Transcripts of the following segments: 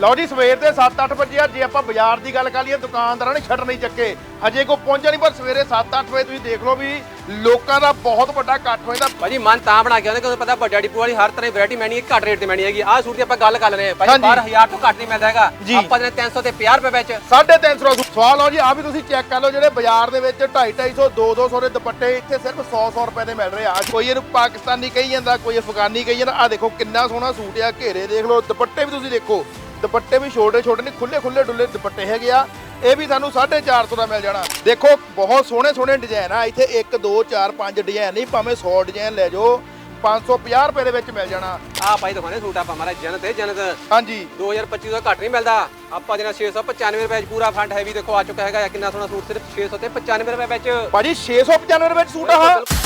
ਲਓ ਜੀ ਸਵੇਰ ਦੇ 7-8 ਵਜੇ ਆ ਜੇ ਆਪਾਂ ਬਾਜ਼ਾਰ ਦੀ ਗੱਲ ਕਰ ਲਈਏ ਦੁਕਾਨਦਾਰਾਂ ਨੇ ਛੱਡ ਨਹੀਂ ਚੱਕੇ। ਹਜੇ ਕੋ ਪਹੁੰਚਿਆ ਨਹੀਂ ਪਰ ਸਵੇਰੇ 7-8 ਵਜੇ ਤੁਸੀਂ ਦੇਖ ਲਓ ਵੀ ਲੋਕਾਂ ਦਾ ਬਹੁਤ ਵੱਡਾ ਇਕੱਠ ਹੋਇਆ ਭਾਜੀ ਮਨ ਤਾਂ ਬਣਾ ਕੇ ਆਉਂਦੇ ਕਿਉਂਕਿ ਪਤਾ ਵੱਡਾ ਡਿਪੂ ਵਾਲੀ ਹਰ ਤਰ੍ਹਾਂ ਦੀ ਵੈਰਾਈਟੀ ਮੈਣੀ ਹੈ ਘੱਟ ਰੇਟ ਤੇ ਮੈਣੀ ਹੈਗੀ। ਆਹ ਸੂਟ ਦੀ ਆਪਾਂ ਗੱਲ ਕਰ ਰਹੇ ਹਾਂ। ਭਾਜੀ ਹਾਂਜੀ। 12000 ਤੋਂ ਘੱਟ ਨਹੀਂ ਮਿਲਦਾ ਹੈਗਾ। ਆਪਾਂ ਦੇ 300 ਤੇ 50 ਰੁਪਏ ਵਿੱਚ। 350 ਦਾ ਸੂਟ। ਸਵਾਲ ਲਓ ਜੀ ਆ ਵੀ ਤੁਸੀਂ ਚੈੱਕ ਕਰ ਲਓ ਜਿਹੜੇ ਬਾਜ਼ਾਰ ਦੇ ਵਿੱਚ 250 250 200 ਦੇ ਦੁਪੱਟੇ ਇੱਥੇ ਸਿਰਫ 100 100 ਰੁਪਏ ਦੇ ਮਿਲ ਰਹੇ ਆ। ਕੋਈ ਇਹਨੂੰ ਪਾਕਿਸਤਾਨੀ ਕਹੀ ਜਾਂਦਾ ਕੋਈ ਅਫਗਾਨੀ ਕਹੀ ਜਾਂਦਾ। ਆ ਦੇਖੋ ਕਿੰਨਾ ਸੋਹਣਾ ਸੂਟ ਆ ਘੇਰੇ ਦੇਖ ਲਓ ਦੁਪੱਟੇ ਵੀ ਤੁਸੀਂ ਦੇਖੋ। ਦੁਪੱਟੇ ਵੀ ਛੋਟੇ ਛੋਟੇ ਨੇ ਖੁੱਲੇ ਖੁੱਲੇ ਡੁੱਲੇ ਦੁਪੱਟੇ ਹੈਗੇ ਆ। ਇਹ ਵੀ ਤੁਹਾਨੂੰ 450 ਦਾ ਮਿਲ ਜਾਣਾ। ਦੇਖੋ ਬਹੁਤ ਸੋਹਣੇ ਸੋਹਣੇ ਡਿਜ਼ਾਈਨ ਆ ਇੱਥੇ 1 2 4 5 ਡਿਜ਼ਾਈਨ ਨਹੀਂ ਭਾਵੇਂ 100 ਡਿਜ਼ਾਈਨ ਲੈ ਜਾਓ 550 ਰੁਪਏ ਦੇ ਵਿੱਚ ਮਿਲ ਜਾਣਾ। ਆਹ ਭਾਈ ਦਿਖਾਉਂਦੇ ਸੂਟ ਆਪਾਂ ਮਾਰਾ ਜਨਤ ਹੈ ਜਨਤ। ਹਾਂਜੀ। 2025 ਤੋਂ ਘੱਟ ਨਹੀਂ ਮਿਲਦਾ। ਆਪਾਂ ਦੇ ਨਾਲ 695 ਰੁਪਏ ਵਿੱਚ ਪੂਰਾ ਫੰਡ ਹੈਵੀ ਦੇਖੋ ਆ ਚੁੱਕਾ ਹੈਗਾ ਕਿੰਨਾ ਸੋਹਣਾ ਸੂਟ ਸਿਰਫ 600 ਤੇ 95 ਰੁਪਏ ਵਿੱਚ। ਭਾਜੀ 695 ਦੇ ਵਿੱਚ ਸੂਟ ਆ।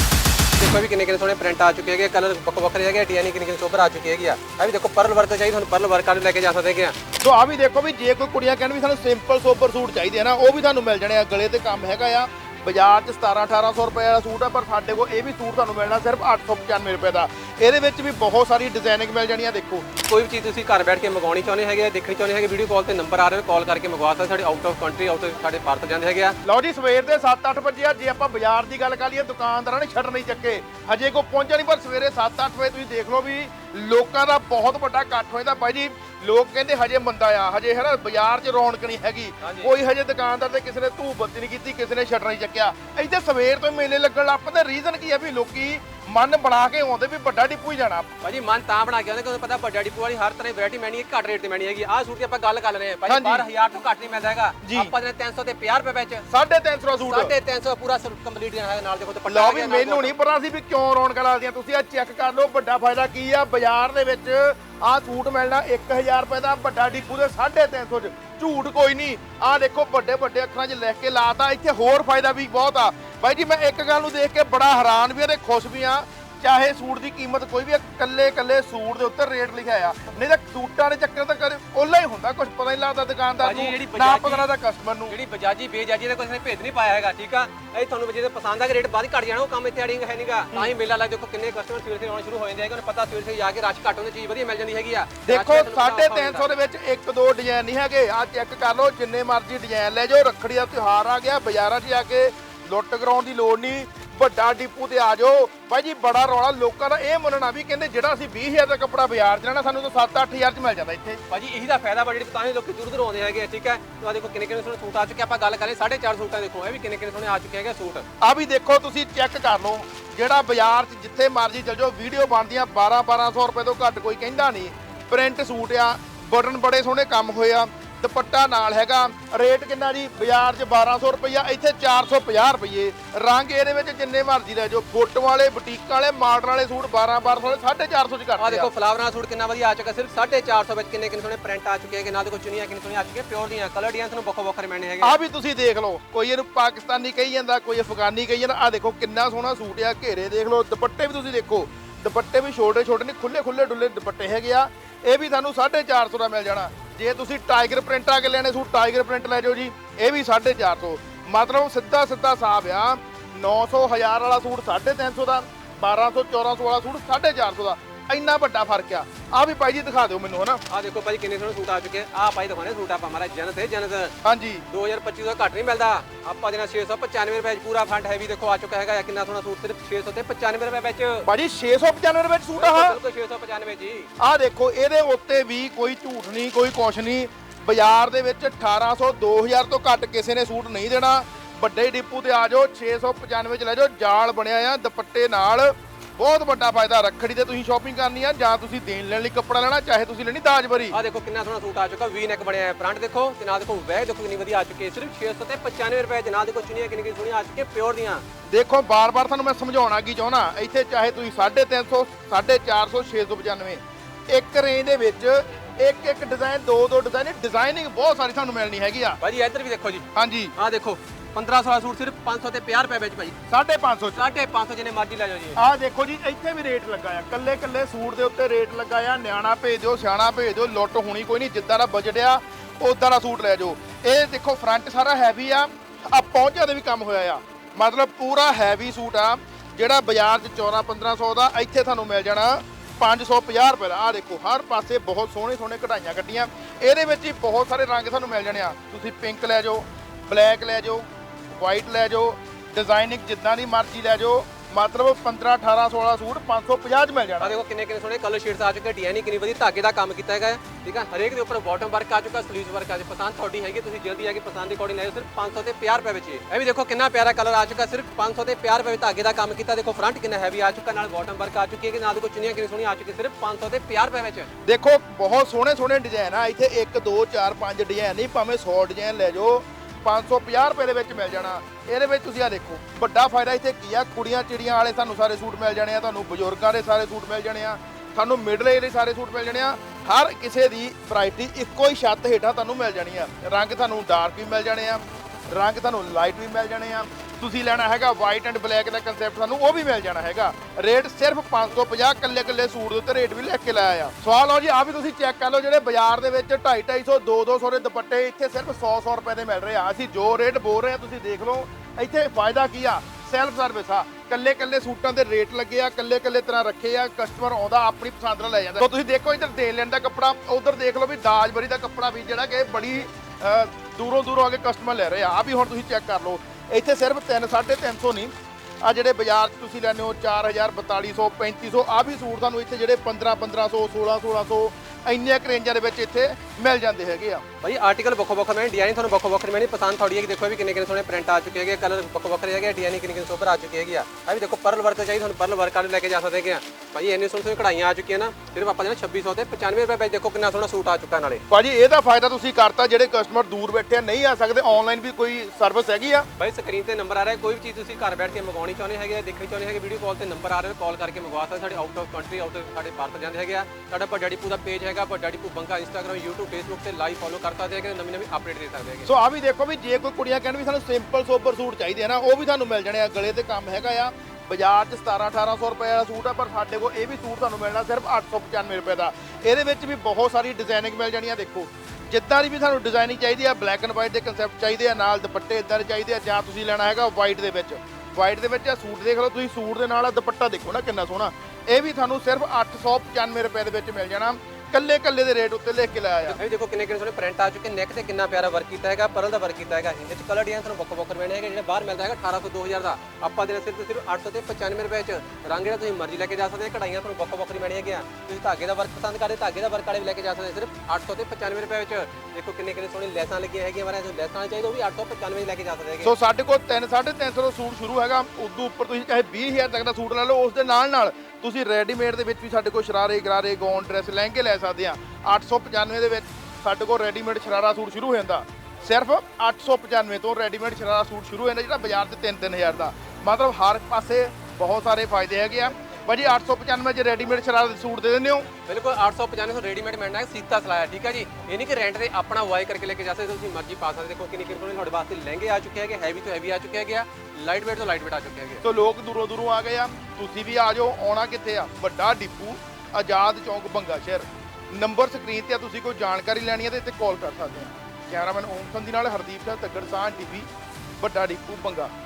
ਦੇਖੋ ਵੀ ਕਿੰਨੇ ਕਿੰਨੇ ਸੋਹਣੇ ਪ੍ਰਿੰਟ ਆ ਚੁੱਕੇ ਹੈਗੇ ਕਲਰ ਵੱਖ ਵੱਖਰੇ ਹੈਗੇ ਡਿਜ਼ਾਈਨ ਕਿੰਨੇ ਕਿੰਨੇ ਸੋਬਰ ਆ ਚੁੱਕੇ ਹੈਗੇ ਆ। ਇਹ ਵੀ ਦੇਖੋ ਪਰਲ ਵਰਕ ਚਾਹੀਦਾ ਤੁਹਾਨੂੰ ਪਰਲ ਵਰਕ ਵਾਲੇ ਲੈ ਕੇ ਜਾ ਸਕਦੇ ਹੈਗੇ ਆ। ਸੋ ਆ ਵੀ ਦੇਖੋ ਵੀ ਜੇ ਕੋਈ ਕੁੜੀਆਂ ਕਹਿਣ ਵੀ ਸਾਨੂੰ ਸਿੰਪਲ ਸੋਬਰ ਸੂਟ ਚਾਹੀਦੇ ਆ ਨਾ, ਉਹ ਵੀ ਤੁਹਾਨੂੰ ਮਿਲ ਜਾਣੇ ਆ। ਗਲੇ ਤੇ ਕੰਮ ਹੈਗਾ ਆ, ਬਾਜ਼ਾਰ 'ਚ 17 1800 ਰੁਪਏ ਦਾ ਸੂਟ ਆ, ਪਰ ਸਾਡੇ ਕੋਲ ਇਹ ਵੀ ਸੂਟ ਤੁਹਾਨੂੰ ਮਿਲਣਾ ਸਿਰਫ 895 ਰੁਪਏ ਦਾ। ਇਹਦੇ ਵਿੱਚ ਵੀ ਬਹੁਤ ਸਾਰੀ ਡਿਜ਼ਾਈਨਿੰਗ ਮਿਲ ਜਾਣੀ ਆ ਦੇਖੋ। ਕੋਈ ਵੀ ਚੀਜ਼ ਤੁਸੀਂ ਘਰ ਬੈਠ ਕੇ ਮੰਗਵਾਉਣੀ ਚਾਹੁੰਦੇ ਹੈਗੇ ਆ, ਦੇਖਣੀ ਚਾਹੁੰਦੇ ਹੈਗੇ ਵੀਡੀਓ ਕਾਲ ਤੇ ਨੰਬਰ ਆ ਰਹੇ ਕਾਲ ਕਰਕੇ ਮੰਗਵਾ ਸਕਦੇ ਸਾਡੇ ਆਊਟ ਆਫ ਕੰਟਰੀ ਆਊਟ ਸਾਡੇ ਭਾਰਤ ਜਾਂਦੇ ਹੈਗੇ ਆ। ਲਓ ਜੀ ਸਵੇਰ ਦੇ 7-8 ਵਜੇ ਆ ਜੇ ਆਪਾਂ ਬਾਜ਼ਾਰ ਦੀ ਗੱਲ ਕਰ ਲਈਏ ਦੁਕਾਨਦਾਰਾਂ ਨੇ ਛੱਡ ਨਹੀਂ ਚੱਕੇ। ਹਜੇ ਕੋ ਪਹੁੰਚਿਆ ਨਹੀਂ ਪਰ ਸਵੇਰੇ 7-8 ਵਜੇ ਤੁਸੀਂ ਦੇਖ ਲਓ ਵੀ ਲੋਕਾਂ ਦਾ ਬਹੁਤ ਵੱਡਾ ਇਕੱਠ ਹੋਇਆ। ਭਾਈ ਜੀ ਲੋਕ ਕਹਿੰਦੇ ਹਜੇ ਮੰਦਾ ਆ ਹਜੇ ਹੈ ਨਾ ਬਾਜ਼ਾਰ 'ਚ ਰੌਣਕ ਨਹੀਂ ਹੈਗੀ। ਕੋਈ ਹਜੇ ਦੁਕਾਨਦਾਰ ਤੇ ਕਿਸੇ ਨੇ ਧੂਪ ਬੱਤੀ ਨਹੀਂ ਕੀਤੀ ਕਿਸੇ ਨੇ ਛੱਡ ਨਹੀਂ ਚੱਕਿਆ। ਇੱਥੇ ਸਵੇਰ ਤੋਂ ਹੀ ਮੇਲੇ ਲੱਗਣ ਲੱਗ ਪਏ ਤੇ ਰੀਜ਼ਨ ਕੀ ਆ ਵੀ ਲੋਕੀ ਮਨ ਬਣਾ ਕੇ ਆਉਂਦੇ ਵੀ ਵੱਡਾ ਡਿਪੂ ਹੀ ਜਾਣਾ। ਭਾਜੀ ਮਨ ਤਾਂ ਬਣਾ ਕੇ ਆਉਂਦੇ ਕਿਉਂਕਿ ਪਤਾ ਵੱਡਾ ਡਿਪੂ ਵਾਲੀ ਹਰ ਤਰ੍ਹਾਂ ਦੀ ਵੈਰਾਈਟੀ ਮੈਣੀ ਹੈ ਘੱਟ ਰੇਟ ਤੇ ਮੈਣੀ ਹੈਗੀ। ਆਹ ਸੂਟ ਦੀ ਆਪਾਂ ਗੱਲ ਕਰ ਰਹੇ ਹਾਂ। ਭਾਜੀ ਹਾਂਜੀ। 12000 ਤੋਂ ਘੱਟ ਨਹੀਂ ਮਿਲਦਾ ਹੈਗਾ। ਆਪਾਂ ਦੇ 300 ਤੇ 50 ਰੁਪਏ ਵਿੱਚ 350 ਦਾ ਸੂਟ। 350 ਪੂਰਾ ਕੰਪਲੀਟ ਹੈ ਨਾਲ ਦੇਖੋ ਦੁਪੱਟਾ ਲਓ ਹੈਗਾ ਵੀ ਮੈਨੂੰ ਨਹੀਂ ਪਤਾ ਸੀ ਵੀ ਕਿਉਂ ਰੌਣਕਾਂ ਲੱਗਦੀਆਂ। ਤੁਸੀਂ ਆ ਚੈੱਕ ਕਰ ਲਓ ਵੱਡਾ ਫਾਇਦਾ ਕੀ ਆ? ਬਾਜ਼ਾਰ ਦੇ ਵਿੱਚ ਆ ਸੂਟ ਮਿਲਣਾ 1000 ਰੁਪਏ ਦਾ ਵੱਡਾ ਡਿਪੂ ਦੇ 350 ਚ। ਝੂਠ ਕੋਈ ਨਹੀਂ। ਆ ਦੇਖੋ, ਵੱਡੇ ਵੱਡੇ ਅੱਖਰਾਂ 'ਚ ਲਿਖ ਕੇ ਲਾਤਾ। ਇੱਥੇ ਹੋਰ ਫਾਇਦਾ ਵੀ ਬਹੁਤ ਆ। ਬਾਈ ਜੀ, ਮੈਂ ਇੱਕ ਗੱਲ ਨੂੰ ਦੇਖ ਕੇ ਬੜਾ ਹੈਰਾਨ ਵੀ ਆ ਤੇ ਖੁਸ਼ ਵੀ ਆ ਚਾਹੇ ਸੂਟ ਦੀ ਕੀਮਤ ਕੋਈ ਵੀ ਇਕੱਲੇ ਇਕੱਲੇ ਸੂਟ ਦੇ ਉੱਤੇ ਰੇਟ ਲਿਖਿਆ ਆ। ਨਹੀਂ ਤਾਂ ਸੂਟਾਂ ਦੇ ਚੱਕਰ ਤਾਂ ਕਦੇ ਉਹਲਾ ਹੀ ਹੁੰਦਾ ਕੁਝ ਪਤਾ ਨਹੀਂ ਲੱਗਦਾ ਦੁਕਾਨਦਾਰ ਨੂੰ ਨਾ ਪਤਾ ਲੱਗਦਾ ਕਸਟਮਰ ਨੂੰ। ਜਿਹੜੀ ਬਜਾਜੀ ਬੇਜਾਜੀ ਦਾ ਕਿਸੇ ਨੇ ਭੇਦ ਨਹੀਂ ਪਾਇਆ ਹੈਗਾ ਠੀਕ ਆ? ਇਹ ਤੁਹਾਨੂੰ ਜੇ ਪਸੰਦ ਆ ਕਿ ਰੇਟ ਬਾਅਦ ਘਟ ਜਾਣਾ ਉਹ ਕੰਮ ਇੱਥੇ ਅੜਿੰਗ ਹੈ ਨਹੀਂਗਾ ਤਾਂ ਹੀ ਮੇਲਾ ਲੱਗ ਦੇਖੋ ਕਿੰਨੇ ਕਸਟਮਰ ਸਵੇਰ ਸੇ ਆਉਣਾ ਸ਼ੁਰੂ ਹੋ ਜਾਂਦੇ ਹੈਗੇ ਉਹਨੂੰ ਪਤਾ ਸਵੇਰ ਸੇ ਜਾ ਕੇ ਰਸ਼ ਘੱਟ ਹੁੰਦੀ ਚੀਜ਼ ਵਧੀਆ ਮਿਲ ਜਾਂਦੀ ਹੈਗੀ ਆ। ਦੇਖੋ ਰਸ਼ ਦਾ ਤੁਹਾਨੂੰ ਪਤਾ 350 ਦੇ ਵਿੱਚ ਇੱਕ ਦੋ ਡਿਜ਼ਾਈਨ ਨਹੀਂ ਹੈਗੇ ਆ ਚੈੱਕ ਕਰ ਲਓ ਜਿੰਨੇ ਮਰਜ਼ੀ ਡਿਜ਼ਾਈਨ ਲੈ ਜਾਓ ਰੱਖੜੀ ਦਾ ਤਿਉਹਾਰ ਆ ਗਿਆ ਬਾਜ਼ਾਰਾਂ 'ਚ ਜਾ ਕੇ ਲੁੱਟ ਕਰਾਉਣ ਦੀ ਲੋੜ ਨਹੀਂ। ਵੱਡਾ ਡਿਪੂ ਤੇ ਆ ਜਾਓ। ਭਾਈ ਜੀ ਬੜਾ ਰੌਲਾ। ਲੋਕਾਂ ਦਾ ਇਹ ਮੰਨਣਾ ਵੀ ਕਹਿੰਦੇ ਜਿਹੜਾ ਅਸੀਂ 20000 ਦਾ ਕੱਪੜਾ ਬਾਜ਼ਾਰ 'ਚ ਲੈਣਾ ਸਾਨੂੰ ਤਾਂ 7-8000 'ਚ ਮਿਲ ਜਾਂਦਾ ਇੱਥੇ। ਭਾਜੀ ਇਹੀ ਦਾ ਫਾਇਦਾ ਬੜੀ ਤਾਂ ਹੀ ਲੋਕੀ ਦੂਰ ਦੂਰ ਆਉਂਦੇ ਹੈਗੇ ਆ, ਠੀਕ ਹੈ? ਤੇ ਆਹ ਦੇਖੋ ਕਿੰਨੇ ਕਿੰਨੇ ਸੋਹਣੇ ਸੂਟ ਆ ਚੁੱਕੇ ਆਪਾਂ ਗੱਲ ਕਰੇ 450 ਸੂਟਾਂ ਦੇਖੋ ਇਹ ਵੀ ਕਿੰਨੇ ਕਿੰਨੇ ਸੋਹਣੇ ਆ ਚੁੱਕੇ ਹੈਗੇ ਸੂਟ। ਆ ਵੀ ਦੇਖੋ ਤੁਸੀਂ ਚੈੱਕ ਕਰ ਲਓ। ਜਿਹੜਾ ਬਾਜ਼ਾਰ 'ਚ ਜਿੱਥੇ ਮਰਜ਼ੀ ਚਲ ਜਾਓ ਵੀਡੀਓ ਬਣਦੀਆਂ 12-1200 ਰੁਪਏ ਤੋਂ ਘੱਟ ਕੋਈ ਕਹਿੰਦਾ ਨਹੀਂ। ਪ੍ਰਿੰਟ ਸੂਟ ਆ ਬਟਨ ਬੜੇ ਸੋਹਣੇ ਕੰਮ ਹੋਏ ਆ। ਦੁਪੱਟਾ ਨਾਲ ਹੈਗਾ। ਰੇਟ ਕਿੰਨਾ ਜੀ? ਬਾਜ਼ਾਰ 'ਚ 1200 ਰੁਪਈਆ ਇੱਥੇ 450 ਰੁਪਏ ਰੰਗ ਇਹਦੇ ਵਿੱਚ ਜਿੰਨੇ ਮਰਜ਼ੀ ਲੈ ਜਾਓ। ਫੋਟੋ ਵਾਲੇ ਬੁਟੀਕਾਂ ਵਾਲੇ ਮਾਡਲ ਵਾਲੇ ਸੂਟ 12 1200 ਵਾਲੇ 450 ਚ ਆ ਕਰਦੇ ਦੇਖੋ ਆ ਫਲਾਵਰਾਂ ਦਾ ਸੂਟ ਕਿੰਨਾ ਵਧੀਆ ਆ ਚੁੱਕਾ। ਸਿਰਫ 450 ਵਿੱਚ ਕਿੰਨੇ ਕਿੰਨੇ ਸੋਹਣੇ ਪ੍ਰਿੰਟ ਆ ਚੁੱਕੇ ਹੈਗੇ। ਨਾਲ ਦੇਖੋ ਚੁੰਨੀਆਂ ਕਿੰਨੇ ਸੋਹਣੀਆਂ ਆ ਚੁੱਕੀਆਂ। ਪਿਓਰ ਦੀਆਂ ਕਲਰ ਦੀਆਂ ਤੁਹਾਨੂੰ ਵੱਖੋ ਵੱਖਰੇ ਮਿਲਣੇ ਹੈਗੇ। ਆ ਵੀ ਤੁਸੀਂ ਦੇਖ ਲਓ। ਕੋਈ ਇਹਨੂੰ ਪਾਕਿਸਤਾਨੀ ਕਹੀ ਜਾਂਦਾ ਕੋਈ ਅਫਗਾਨੀ ਕਹੀ ਜਾਂਦਾ। ਆ ਦੇਖੋ ਕਿੰਨਾ ਸੋਹਣਾ ਸੂਟ ਆ। ਘੇਰੇ ਦੇਖ ਲਓ। ਦੁਪੱਟੇ ਵੀ ਤੁਸੀਂ ਦੇਖੋ। ਦੁਪੱਟੇ ਵੀ ਛੋਟੇ ਛੋਟੇ ਨੇ ਖੁੱਲੇ ਖੁੱਲੇ ਡੁੱਲੇ ਦੁਪੱਟੇ ਹੈਗੇ ਆ। ਇਹ ਵੀ ਤੁਹਾਨੂੰ 450 ਦਾ ਮਿਲ ਜਾਣਾ। ਜੇ ਤੁਸੀਂ ਟਾਈਗਰ ਪ੍ਰਿੰਟ ਆ ਕੇ ਲੈਣੇ ਸੂਟ ਟਾਈਗਰ ਪ੍ਰਿੰਟ ਲੈ ਜਾਓ ਜੀ, ਇਹ ਵੀ 450 ਮਤਲਬ ਸਿੱਧਾ ਸਿੱਧਾ ਸਾਫ਼ ਆ 900 1000 ਵਾਲਾ ਸੂਟ 350 ਦਾ 1200 1400 ਵਾਲਾ ਸੂਟ 450 ਦਾ। ਇੰਨਾ ਵੱਡਾ ਫ਼ਰਕ ਆ। ਆ ਵੀ ਭਾਈ ਜੀ ਦਿਖਾ ਦਿਓ ਮੈਨੂੰ ਹਨਾ? ਆ ਦੇਖੋ ਭਾਜੀ ਕਿੰਨੇ ਸੋਹਣੇ ਸੂਟ ਆ ਚੁੱਕੇ ਆ। ਭਾਈ ਦਿਖਾਉਣੇ ਸੂਟ ਆਪਾਂ ਮਾਰਾ ਜਨਤ ਹੈ ਜਨਤ। ਹਾਂਜੀ। 2025 ਤੋਂ ਘੱਟ ਨਹੀਂ ਮਿਲਦਾ। ਆਪਾਂ ਦੇ ਨਾਲ 695 ਰੁਪਏ 'ਚ ਪੂਰਾ ਫੰਡ ਹੈਵੀ ਦੇਖੋ ਆ ਚੁੱਕਾ ਹੈਗਾ ਕਿੰਨਾ ਸੋਹਣਾ ਸੂਟ ਸਿਰਫ 600 ਤੇ 95 ਰੁਪਏ ਵਿੱਚ। ਭਾਜੀ 695 ਦੇ ਵਿੱਚ ਸੂਟ ਆ ਬਿਲਕੁਲ 695 ਜੀ। ਆਹ ਦੇਖੋ ਇਹਦੇ ਉੱਤੇ ਵੀ ਕੋਈ ਝੂਠ ਨਹੀਂ ਕੋਈ ਕੁਛ ਨਹੀਂ। ਬਾਜ਼ਾਰ ਦੇ ਵਿੱਚ 1800 2000 ਤੋਂ ਘੱਟ ਕਿਸੇ ਨੇ ਸੂਟ ਨਹੀਂ ਦੇਣਾ। ਵੱਡੇ ਡਿਪੂ ਤੇ ਆ ਜਾਓ 695 ਚ ਲੈ ਜਾਓ। ਜਾਲ ਬਣਿਆ ਆ ਦੁਪੱਟੇ ਨਾਲ। ਬਹੁਤ ਵੱਡਾ ਫਾਇਦਾ ਰੱਖੜੀ ਤੇ ਤੁਸੀਂ ਸ਼ਾਪਿੰਗ ਕਰਨੀ ਆ ਜਾਂ ਤੁਸੀਂ ਦੇਣ ਲੈਣ ਲਈ ਕੱਪੜਾ ਲੈਣਾ ਚਾਹੇ ਤੁਸੀਂ ਲੈਣੀ ਦਾਜ ਭਰੀ। ਆ ਦੇਖੋ ਕਿੰਨਾ ਸੋਹਣਾ ਸੂਟ ਆ ਚੁੱਕਾ ਵੀ ਨੈਕ ਬਣਿਆ ਹੈ ਫਰੰਟ ਦੇਖੋ ਤੇ ਨਾਲ ਦੇਖੋ ਵੈਗ ਦੇਖੋ ਕਿੰਨੀ ਵਧੀਆ ਆ ਚੁੱਕੀ ਹੈ ਸਿਰਫ 600 ਤੇ 95 ਰੁਪਏ ਨਾਲ ਦੇਖੋ ਚੁੰਨੀਆਂ ਕਿੰਨੀ ਕਿੰਨੀ ਸੋਹਣੀਆਂ ਆ ਚੁੱਕੀਆਂ ਪਿਓਰ ਦੀਆਂ। ਦੇਖੋ ਬਾਰ-ਬਾਰ ਤੁਹਾਨੂੰ ਮੈਂ ਸਮਝਾਉਣਾ ਕੀ ਚਾਹਣਾ ਇੱਥੇ ਚਾਹੇ ਤੁਸੀਂ 350 450 695 ਇੱਕ ਰੇਂਜ ਦੇ ਵਿੱਚ ਇੱਕ ਇੱਕ ਡਿਜ਼ਾਈਨ ਦੋ ਦੋ ਡਿਜ਼ਾਈਨ ਡਿਜ਼ਾਈਨਿੰਗ ਬਹੁਤ ਸਾਰੀ ਤੁਹਾਨੂੰ ਮਿਲਣੀ ਹੈਗੀ ਆ। ਭਾਜੀ ਇੱਧਰ ਵੀ ਦੇਖੋ ਜੀ। ਹਾਂਜੀ। ਆ ਦੇਖੋ 1500 ਵਾਲਾ ਸੂਟ ਸਿਰਫ 500 ਤੇ 50 ਰੁਪਏ ਵਿੱਚ ਭਾਜੀ। 550 ਚ। 550 ਜਿੰਨੇ ਮਰਜ਼ੀ ਲੈ ਜਾਓ ਜੀ। ਆਹ ਦੇਖੋ ਜੀ ਇੱਥੇ ਵੀ ਰੇਟ ਲੱਗਾ ਆ। ਕੱਲੇ ਕੱਲੇ ਸੂਟ ਦੇ ਉੱਤੇ ਰੇਟ ਲੱਗਾ ਆ। ਨਿਆਣਾ ਭੇਜ ਦਿਓ ਸਿਆਣਾ ਭੇਜ ਦਿਓ ਲੁੱਟ ਹੋਣੀ ਕੋਈ ਨਹੀਂ। ਜਿੱਦਾਂ ਦਾ ਬਜਟ ਆ ਉਦਾਂ ਦਾ ਸੂਟ ਲੈ ਜਾਓ। ਇਹ ਦੇਖੋ ਫਰੰਟ ਸਾਰਾ ਹੈਵੀ ਆ। ਆ ਪਹੁੰਚਿਆ ਦੇ ਵੀ ਕੰਮ ਹੋਇਆ ਆ। ਮਤਲਬ ਪੂਰਾ ਹੈਵੀ ਸੂਟ ਆ। ਜਿਹੜਾ ਬਾਜ਼ਾਰ 'ਚ 14 1500 ਦਾ ਇੱਥੇ ਤੁਹਾਨੂੰ ਮਿਲ ਜਾਣਾ 550 ਰੁਪਏ ਦਾ। ਆ ਦੇਖੋ ਹਰ ਪਾਸੇ ਬਹੁਤ ਸੋਹਣੇ ਸੋਹਣੇ ਕਢਾਈਆਂ ਕੱਟੀਆਂ ਇਹਦੇ ਵਿੱਚ ਹੀ ਬਹੁਤ ਸਾਰੇ ਰੰਗ ਤੁਹਾਨੂੰ ਮਿਲ ਜਾਣੇ ਆ। ਤੁਸੀਂ ਪਿੰਕ ਲੈ ਜਾਓ ਬਲੈਕ ਲੈ ਜਾਓ ਵਾਈਟ ਲੈ ਜਾਓ ਡਿਜ਼ਾਈਨਿੰਗ ਜਿੱਦਾਂ ਦੀ ਮਰਜ਼ੀ ਲੈ ਜਾਓ ਮਤਲਬ 15 18 16 ਸੂਟ 550 ਚ ਮਿਲ ਆ ਜਾਣਾ ਦੇਖੋ ਕਿੰਨੇ ਕਿੰਨੇ ਸੋਹਣੇ ਕਲਰ ਸ਼ੀਟਸ ਆ ਚੁੱਕੇ ਡਿਜ਼ਾਈਨਿੰਗ ਕਿੰਨੀ ਵਧੀਆ ਧਾਗੇ ਦਾ ਕੰਮ ਕੀਤਾ ਹੈਗਾ ਹੈ, ਠੀਕ ਆ? ਹਰੇਕ ਦੇ ਉੱਪਰ ਬਾਟਮ ਵਰਕ ਆ ਚੁੱਕਾ ਸਲੀਵਸ ਵਰਕ ਆ ਚੁੱਕਾ ਪਸੰਦ ਤੁਹਾਡੀ ਹੈਗੀ ਤੁਸੀਂ ਜਲਦੀ ਆ ਕੇ ਪਸੰਦ ਦੇ ਅਕੋਰਡਿੰਗ ਲੈ ਜਾਓ ਸਿਰਫ 500 ਤੇ 50 ਰੁਪਏ ਵਿੱਚ ਇਹ ਇਹ ਵੀ ਦੇਖੋ ਕਿੰਨਾ ਪਿਆਰਾ ਕਲਰ ਆ ਚੁੱਕਾ ਸਿਰਫ 500 ਤੇ 50 ਰੁਪਏ ਵਿੱਚ ਧਾਗੇ ਦਾ ਕੰਮ ਕੀਤਾ ਦੇਖੋ ਫਰੰਟ ਕਿੰਨਾ ਹੈਵੀ ਆ ਚੁੱਕਾ ਨਾਲ ਬਾਟਮ ਵਰਕ ਆ ਚੁੱਕੀ ਹੈ ਕਿ ਨਾਲ ਦੇਖੋ ਚੁੰਨੀਆਂ ਕਿੰਨੀ ਸੋਹਣੀ ਆ ਚੁੱਕੀ ਸਿਰਫ 500 ਤੇ 50 ਰੁਪਏ ਵਿੱਚ। ਦੇਖੋ ਬਹੁਤ ਸੋਹਣੇ ਸੋਹਣੇ ਡਿਜ਼ਾਈਨ ਆ ਇੱਥੇ 1 2 4 5 ਡਿਜ਼ਾਈਨ ਨਹੀਂ ਭਾਵੇਂ 100 ਡਿਜ਼ਾਈਨ ਲੈ ਜਾਓ 550 ਰੁਪਏ ਦੇ ਵਿੱਚ ਮਿਲ ਜਾਣਾ। ਇਹਦੇ ਵਿੱਚ ਤੁਸੀਂ ਆ ਦੇਖੋ, ਵੱਡਾ ਫਾਇਦਾ ਇੱਥੇ ਕੀ ਆ? ਕੁੜੀਆਂ ਚਿੜੀਆਂ ਵਾਲੇ ਤੁਹਾਨੂੰ ਸਾਰੇ ਸੂਟ ਮਿਲ ਜਾਣੇ ਆ, ਤੁਹਾਨੂੰ ਬਜ਼ੁਰਗਾਂ ਦੇ ਸਾਰੇ ਸੂਟ ਮਿਲ ਜਾਣੇ ਆ, ਤੁਹਾਨੂੰ ਮਿਡਲ ਏਜ ਦੇ ਸਾਰੇ ਸੂਟ ਮਿਲ ਜਾਣੇ ਆ, ਹਰ ਕਿਸੇ ਦੀ ਵੈਰਾਈਟੀ ਇੱਕੋ ਹੀ ਛੱਤ ਹੇਠਾਂ ਤੁਹਾਨੂੰ ਮਿਲ ਜਾਣੀ ਆ। ਰੰਗ ਤੁਹਾਨੂੰ ਡਾਰਕ ਵੀ ਮਿਲ ਜਾਣੇ ਆ, ਰੰਗ ਤੁਹਾਨੂੰ ਲਾਈਟ ਵੀ ਮਿਲ ਜਾਣੇ ਆ। ਤੁਸੀਂ ਲੈਣਾ ਹੈਗਾ ਵਾਈਟ ਐਂਡ ਬਲੈਕ ਦਾ ਕਨਸੈਪਟ ਤੁਹਾਨੂੰ ਉਹ ਵੀ ਮਿਲ ਜਾਣਾ ਹੈਗਾ। ਰੇਟ ਸਿਰਫ 550 ਕੱਲੇ ਕੱਲੇ ਸੂਟ ਦੇ ਉੱਤੇ ਰੇਟ ਵੀ ਲੈ ਕੇ ਲਾਇਆ ਆ। ਸਵਾਲ ਆਓ ਜੀ ਆ ਵੀ ਤੁਸੀਂ ਚੈੱਕ ਕਰ ਲਓ, ਜਿਹੜੇ ਬਾਜ਼ਾਰ ਦੇ ਵਿੱਚ 250 250 2 200 ਦੇ ਦੁਪੱਟੇ ਇੱਥੇ ਸਿਰਫ 100 100 ਰੁਪਏ ਦੇ ਮਿਲ ਰਹੇ ਆ। ਅਸੀਂ ਜੋ ਰੇਟ ਬੋਲ ਰਹੇ ਆ, ਤੁਸੀਂ ਦੇਖ ਲਓ। ਇੱਥੇ ਫਾਇਦਾ ਕੀ ਆ? ਸੈਲਫ ਸਰਵਿਸ ਆ। ਕੱਲੇ ਕੱਲੇ ਸੂਟਾਂ ਦੇ ਰੇਟ ਲੱਗੇ ਆ, ਕੱਲੇ ਕੱਲੇ ਤਰ੍ਹਾਂ ਰੱਖੇ ਆ ਕਸਟਮਰ ਆਉਂਦਾ, ਆਪਣੀ ਪਸੰਦ ਨਾਲ ਲੈ ਜਾਂਦਾ। ਤੋ ਤੁਸੀਂ ਦੇਖੋ, ਇੱਧਰ ਦੇ ਲੈਣ ਦਾ ਕੱਪੜਾ, ਉਧਰ ਦੇਖ ਲਓ ਵੀ ਦਾਜਬਰੀ ਦਾ ਕੱਪੜਾ ਵੀ ਜਿਹੜਾ ਕਿ ਬੜੀ ਦੂਰੋਂ ਦੂਰੋਂ ਆ ਕੇ ਕਸਟਮਰ ਲੈ ਰਹੇ ਆ। ਆ ਵੀ ਹੁਣ ਤੁਸੀਂ ਚੈੱਕ ਕਰ ਲਓ। ਇੱਥੇ ਸਿਰਫ 3 350 ਨਹੀਂ। ਆ ਜਿਹੜੇ ਬਾਜ਼ਾਰ 'ਚ ਤੁਸੀਂ ਲੈਂਦੇ ਹੋ 4000 4200 3500 ਆ ਵੀ ਸੂਟ ਤੁਹਾਨੂੰ ਇੱਥੇ ਜਿਹੜੇ 15 1500 16 1600 ਇੰਨੇ ਕੁ ਰੇਂਜਾਂ ਦੇ ਵਿੱਚ ਇੱਥੇ ਮਿਲ ਜਾਂਦੇ ਹੈਗੇ ਆ। ਭਾਈ ਆਰਟੀਕਲ ਵੱਖੋ ਵੱਖ ਮੈਂ ਡਿਜ਼ਾਈਨ ਤੁਹਾਨੂੰ ਵੱਖੋ ਵੱਖ ਮੈਂ ਪਸੰਦ ਤੁਹਾਡੀ ਹੈ ਕਿ ਦੇਖੋ ਇਹ ਵੀ ਕਿੰਨੇ ਕਿੰਨੇ ਸੋਹਣੇ ਪ੍ਰਿੰਟ ਆ ਚੁੱਕੇ ਹੈਗੇ ਕਲਰ ਵੱਖੋ ਵੱਖਰੇ ਹੈਗੇ ਡਿਜ਼ਾਈਨ ਕਿੰਨੇ ਕਿੰਨੇ ਸੋਹਣੇ ਆ ਚੁੱਕੇ ਹੈਗੇ ਆ। ਇਹ ਵੀ ਦੇਖੋ ਪਰਲ ਵਰਕ ਚਾਹੀਦੀ ਤੁਹਾਨੂੰ ਪਰਲ ਵਰਕ ਵਾਲੇ ਲੈ ਕੇ ਜਾ ਸਕਦੇ ਹੈਗੇ ਆ। ਭਾਈ ਇੰਨੇ ਸੋਹਣੇ ਸੋਹਣੇ ਕਢਾਈਆਂ ਆ ਚੁੱਕੀਆਂ ਨਾ ਸਿਰਫ ਆਪਾਂ ਜਿਹੜਾ 2600 ਤੇ 95 ਰੁਪਏ ਵਿੱਚ ਦੇਖੋ ਕਿੰਨਾ ਸੋਹਣਾ ਸੂਟ ਆ ਚੁੱਕਾ ਨਾਲੇ। ਭਾਜੀ ਇਹਦਾ ਫਾਇਦਾ ਤੁਸੀਂ ਕਰਤਾ ਜਿਹੜੇ ਕਸਟਮਰ ਦੂਰ ਬੈਠੇ ਆ ਨਹੀਂ ਆ ਸਕਦੇ ਆਨਲਾਈਨ ਵੀ ਕੋਈ ਸਰਵਿਸ ਹੈਗੀ ਆ। ਭਾਈ ਸਕਰੀਨ ਤੇ ਨੰਬਰ ਆ ਰਿਹਾ ਕੋਈ ਵੀ ਚੀਜ਼ ਤੁਸੀਂ ਘਰ ਬੈਠ ਕੇ ਮੰਗਵਾਉਣੀ ਚਾਹੁੰਦੇ ਹੈਗੇ ਆ ਦੇਖਣੀ ਚਾਹੁੰਦੇ ਹੈਗੇ ਵੀਡੀਓ ਕਾਲ ਤੇ ਨੰਬਰ ਆ ਰਿਹਾ ਕਾਲ ਕਰਕੇ ਮੰਗਵਾ ਸਕਦੇ ਸਾਡੇ ਆਊਟ ਆਫ ਕੰਟਰੀ ਆਊਟ ਸਾਡੇ ਬਾਹਰ ਤੋਂ ਜਾਂਦੇ ਹੈਗੇ ਆ। ਸਾਡਾ ਵੱਡਾ ਡਿਪੂ ਦਾ ਪੇਜ ਹੈਗਾ ਵੱਡਾ Dipu Banga Instagram YouTube Facebook ਤੇ ਲਾਈਵ ਫੋਲੋ ਕਰ ਸਕਦੇ ਹੈਗੇ ਨਵੀਂ ਨਵੀਂ ਅਪਡੇਟ ਦੇ ਸਕਦੇ ਹੈਗੇ ਸੋ ਆ ਵੀ ਦੇਖੋ ਵੀ ਜੇ ਕੋਈ ਕੁੜੀਆਂ ਕਹਿਣ ਵੀ ਸਾਨੂੰ ਸਿੰਪਲ ਸੋਬਰ ਸੂਟ ਚਾਹੀਦੇ ਆ ਨਾ, ਉਹ ਵੀ ਤੁਹਾਨੂੰ ਮਿਲ ਜਾਣੇ ਆ। ਗਲੇ ਤੇ ਕੰਮ ਹੈਗਾ ਆ, ਬਾਜ਼ਾਰ 'ਚ 17 1800 ਰੁਪਏ ਦਾ ਸੂਟ ਆ, ਪਰ ਸਾਡੇ ਕੋਲ ਇਹ ਵੀ ਸੂਟ ਤੁਹਾਨੂੰ ਮਿਲਣਾ ਸਿਰਫ 895 ਰੁਪਏ ਦਾ। ਇਹਦੇ ਵਿੱਚ ਵੀ ਬਹੁਤ ਸਾਰੀ ਡਿਜ਼ਾਈਨਿੰਗ ਮਿਲ ਜਾਣੀ ਆ, ਦੇਖੋ। ਜਿੱਦਾਂ ਦੀ ਵੀ ਤੁਹਾਨੂੰ ਡਿਜ਼ਾਈਨਿੰਗ ਚਾਹੀਦੀ ਆ ਬਲੈਕ ਐਂਡ ਵਾਈਟ ਦੇ ਕਨਸੈਪਟ ਚਾਹੀਦੇ ਆ, ਨਾਲ ਦੁਪੱਟੇ ਇਦਾਂ ਦੇ ਚਾਹੀਦੇ ਆ, ਜਾਂ ਤੁਸੀਂ ਲੈਣਾ ਹੈਗਾ ਵਾਈਟ ਦੇ ਵਿੱਚ। ਵਾਈਟ ਦੇ ਵਿੱਚ ਆ ਸੂਟ ਦੇਖ ਲਓ, ਤੁਸੀਂ ਸੂਟ ਦੇ ਨਾਲ ਆ ਦੁਪੱਟਾ ਦੇਖੋ ਨਾ ਕਿੰਨਾ ਸੋਹਣਾ। ਇਹ ਵੀ ਤੁਹਾਨੂੰ ਸਿਰਫ 895 ਰੁਪਏ ਦੇ ਵਿੱਚ ਮਿਲ ਜਾਣਾ। ਕੱਲੇ ਕੱਲੇ ਦੇ ਰੇਟ ਉੱਤੇ ਲਿਖ ਕੇ ਲਾਇਆ ਆ ਇਹ ਵੀ ਦੇਖੋ ਕਿੰਨੇ ਕਿੰਨੇ ਸੋਹਣੇ ਪ੍ਰਿੰਟ ਆ ਚੁੱਕੇ ਨੈਕ ਤੇ ਕਿੰਨਾ ਪਿਆਰਾ ਵਰਕ ਕੀਤਾ ਹੈਗਾ ਪਰਲ ਦਾ ਵਰਕ ਕੀਤਾ ਹੈਗਾ ਇਹ ਚ ਕਲਰ ਡਿਜ਼ਾਈਨ ਤੁਹਾਨੂੰ ਵੱਖ ਵੱਖ ਮਿਲਣੇ ਹੈਗੇ ਜਿਹੜੇ ਬਾਹਰ ਮਿਲਦਾ ਹੈਗਾ 1800 2000 ਦਾ ਆਪਾਂ ਦੇਣਾ ਸਿਰਫ ਸਿਰਫ 800 ਤੇ 95 ਰੁਪਏ ਚ ਰੰਗ ਜਿਹੜਾ ਤੁਸੀਂ ਮਰਜ਼ੀ ਲੈ ਕੇ ਜਾ ਸਕਦੇ ਹੋ ਕਢਾਈਆਂ ਤੁਹਾਨੂੰ ਵੱਖ ਵੱਖ ਮਿਲਣੀਆਂ ਹੈਗੀਆਂ। ਤੁਸੀਂ ਧਾਗੇ ਦਾ ਵਰਕ ਪਸੰਦ ਕਰਦੇ ਧਾਗੇ ਦਾ ਵਰਕ ਵਾਲੇ ਵੀ ਲੈ ਕੇ ਜਾ ਸਕਦੇ ਸਿਰਫ 800 ਤੇ 95 ਰੁਪਏ ਵਿੱਚ ਦੇਖੋ ਕਿੰਨੇ ਕਿੰਨੇ ਸੋਹਣੀ ਲੈਸਾਂ ਲੱਗੀਆਂ ਹੈਗੀਆਂ ਮਾਰੇ ਜੋ ਲੈਸਾਂ ਚਾਹੀਦੇ ਉਹ ਵੀ 895 ਵਿੱਚ ਲੈ ਕੇ ਜਾ ਸਕਦੇ ਹੈਗੇ। ਸੋ ਸਾਡੇ ਕੋਲ 3 350 ਦਾ ਸੂਟ ਸ਼ੁਰੂ ਹੈਗਾ ਉਦੋਂ ਉੱਪਰ ਤੁਸੀਂ ਚਾਹੇ 20000 ਤੱਕ ਦਾ ਸੂਟ ਲੈ ਲਓ ਉਸ ਦੇ ਨਾਲ ਨਾਲ ਤੁਸੀਂ ਰੈਡੀਮੇਡ ਦੇ ਵਿੱਚ ਵੀ ਸਾਡੇ ਕੋਲ ਸ਼ਰਾਰੇ ਗਰਾਰੇ ਗੌਨ ਡਰੈਸ ਲਹਿੰਗੇ ਲੈ ਸਕਦੇ ਆ 895 ਦੇ ਵਿੱਚ ਸਾਡੇ ਕੋਲ ਰੈਡੀਮੇਡ ਸ਼ਰਾਰਾ ਸੂਟ ਸ਼ੁਰੂ ਹੋ ਜਾਂਦਾ। ਸਿਰਫ 895 ਤੋਂ ਰੈਡੀਮੇਡ ਸ਼ਰਾਰਾ ਸੂਟ ਸ਼ੁਰੂ ਹੋ ਜਾਂਦਾ ਜਿਹੜਾ ਬਾਜ਼ਾਰ 'ਚ 3-3000 ਦਾ। ਮਤਲਬ ਹਰ ਪਾਸੇ ਬਹੁਤ ਸਾਰੇ ਫਾਇਦੇ ਹੈਗੇ ਆ। ਭਾਜੀ 895 ਚ ਰੈਡੀਮੇਡ ਸ਼ਰਾਰਾ ਦੇ ਸੂਟ ਦੇ ਦਿੰਦੇ ਹੋ। ਬਿਲਕੁਲ 895 ਤੋਂ ਰੈਡੀਮੇਡ ਮਿਲਣਾ ਹੈ। ਸੀਤਾ ਸਲਾਇਆ ਠੀਕ ਹੈ ਜੀ? ਇਹ ਨਹੀਂ ਕਿ ਰੈਂਟ ਤੇ ਆਪਣਾ ਵਾਈ ਕਰਕੇ ਲੈ ਕੇ ਜਾ ਸਕਦੇ ਤੁਸੀਂ ਮਰਜ਼ੀ ਪਾ ਸਕਦੇ ਦੇਖੋ ਕਿੰਨੀ ਕਿੰਨੀ ਤੁਹਾਡੇ ਵਾਸਤੇ ਲਹਿੰਗੇ ਆ ਚੁੱਕੇ ਹੈਗੇ ਹੈਵੀ ਤੋਂ ਹੈਵੀ ਆ ਚੁੱਕੇ ਹੈਗੇ ਆ। ਲਾਈਟ ਵੇਟ ਤੋਂ ਲਾਈਟ ਵੇਟ ਆ ਚੁੱਕੇ ਹੈਗੇ। ਸੋ ਲੋਕ ਦੂਰੋਂ ਦੂਰੋਂ ਆ ਗਏ ਆ। ਤੁਸੀਂ ਵੀ ਆ ਜਾਓ ਆਉਣਾ ਕਿੱਥੇ ਆ? ਵੱਡਾ ਡਿਪੂ ਆਜ਼ਾਦ ਚੌਂਕ ਬੰਗਾ ਸ਼ਹਿਰ। ਨੰਬਰ ਸਕਰੀਨ ਤੇ ਆ, ਤੁਸੀਂ ਕੋਈ ਜਾਣਕਾਰੀ ਲੈਣੀ ਹੈ ਤੇ ਇੱਥੇ ਕਾਲ ਕਰ ਸਕਦੇ ਆ ਕੈਮਰਾਮੈਨ ਓਮਸਨ ਦੀ ਨਾਲ ਹਰਦੀਪ ਸਿੰਘ ਤੱਗੜ ਸਾਹ ਟੀਵੀ, ਵੱਡਾ ਡਿਪੂ ਬੰਗਾ